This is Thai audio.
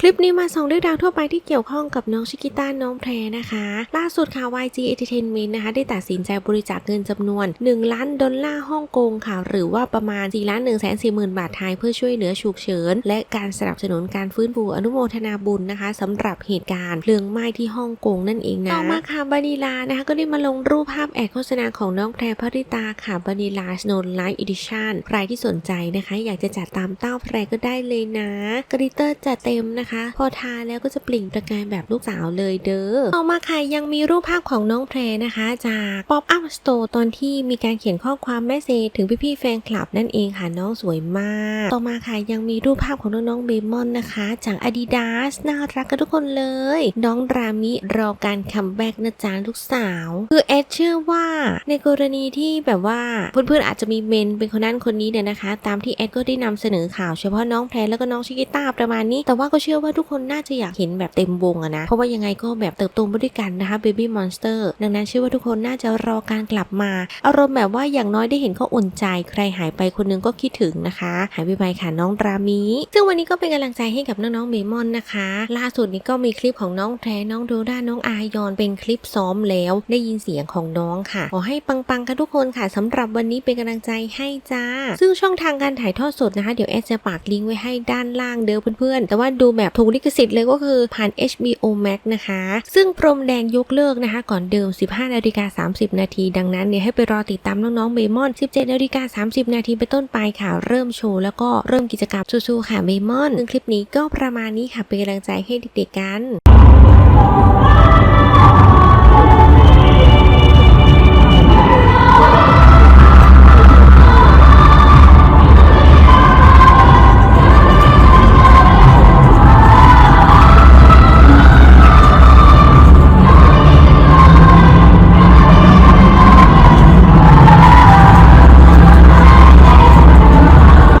คลิปนี้มาส่องเรื่องราวทั่วไปที่เกี่ยวข้องกับน้องชิกิต้าน้องแพรนะคะ ล่าสุดค่ะ YG Entertainment นะคะ ได้ตัดสินใจบริจาคเงินจำนวน 1 ล้านดอลลาร์ฮ่องกงค่ะ หรือว่าประมาณ4ล้าน1 4 0 0 0 0บาทไทยเพื่อช่วยเหลือฉุกเฉิน และการสนับสนุนการฟื้นฟูอนุโมทนาบุญนะคะสำหรับเหตุการณ์เพลิงไหม้ที่ฮ่องกงนั่นเองนะต่อมาค่ะบานิลานะคะ ก็ได้มาลงรูปภาพแอดโฆษณาของน้องแพรพริตาค่ะบานิลา Snow Light Edition ใครที่สนใจนะคะ อยากจะจัดตามเต้าแพรก็ได้เลยนะกริเตอร์จัดเต็มนะคะ พอทาแล้วก็จะเปล่งประกายแบบลูกสาวเลยเด้อต่อมาค่ะยังมีรูปภาพของน้องแพรนะคะ จาก Pop Up Store ตอนที่มีการเขียนข้อความแมสเซจถึงพี่ๆแฟนคลับนั่นเองค่ะน้องสวยมาก ต่อมาค่ะยังมีรูปภาพของน้องๆเบมอนนะคะ จาก Adidas น่ารักกันทุกคนเลย น้องรามิรอการคัมแบ็กนะจ๊ะลูกสาว คือแอดเชื่อว่าในกรณีที่แบบว่าเพื่อนๆอาจจะมีเมนเป็นคนนั้นคนนี้เนี่ยนะคะ ตามที่แอดก็ได้นำเสนอข่าวเฉพาะน้องแพรแล้วก็น้องชิกิต้าประมาณนี้ แต่ว่าก็เชื่อว่าทุกคนน่าจะอยากเห็นแบบเต็มวงอะนะ เพราะว่ายังไงก็แบบเติบโตมาด้วยกันนะคะ Baby Monster ดังนั้นเชื่อว่าทุกคนน่าจะรอการกลับมา อารมณ์แบบว่าอย่างน้อยได้เห็นเขาอุ่นใจ ใครหายไปคนหนึงก็คิดถึงนะคะ หายไปไปค่ะน้องรามี ซึ่งวันนี้ก็เป็นกำลังใจให้กับน้องๆเมมอนนะคะ ล่าสุดนี้ก็มีคลิปของน้องแพรน้องโดด้าน้องอายอนเป็นคลิปซ้อมแล้ว ได้ยินเสียงของน้องค่ะขอให้ปังๆกันทุกคนค่ะสำหรับวันนี้เป็นกำลังใจให้จ้า ซึ่งช่องทางการถ่ายทอดสดนะคะ เดี๋ยวแอดจะปากลิงก์ไว้ให้ด้านล่างเด้อเพื่อนๆแต่ว่าดูแบบถูกลิขสิทธิ์เลยก็คือผ่าน HBO Max นะคะ ซึ่งพรมแดงยกเลิกนะคะ ก่อนเดิม 15นาฬิกา30 นาที ดังนั้นเนี่ยให้ไปรอติดตามน้องๆเบมอน 17นาฬิกา30 นาทีไปต้นไปค่ะ เริ่มโชว์แล้วก็เริ่มกิจกรรมสู้ๆค่ะเบมอนซึ่งคลิปนี้ก็ประมาณนี้ค่ะเป็นกำลังใจให้เด็กๆกัน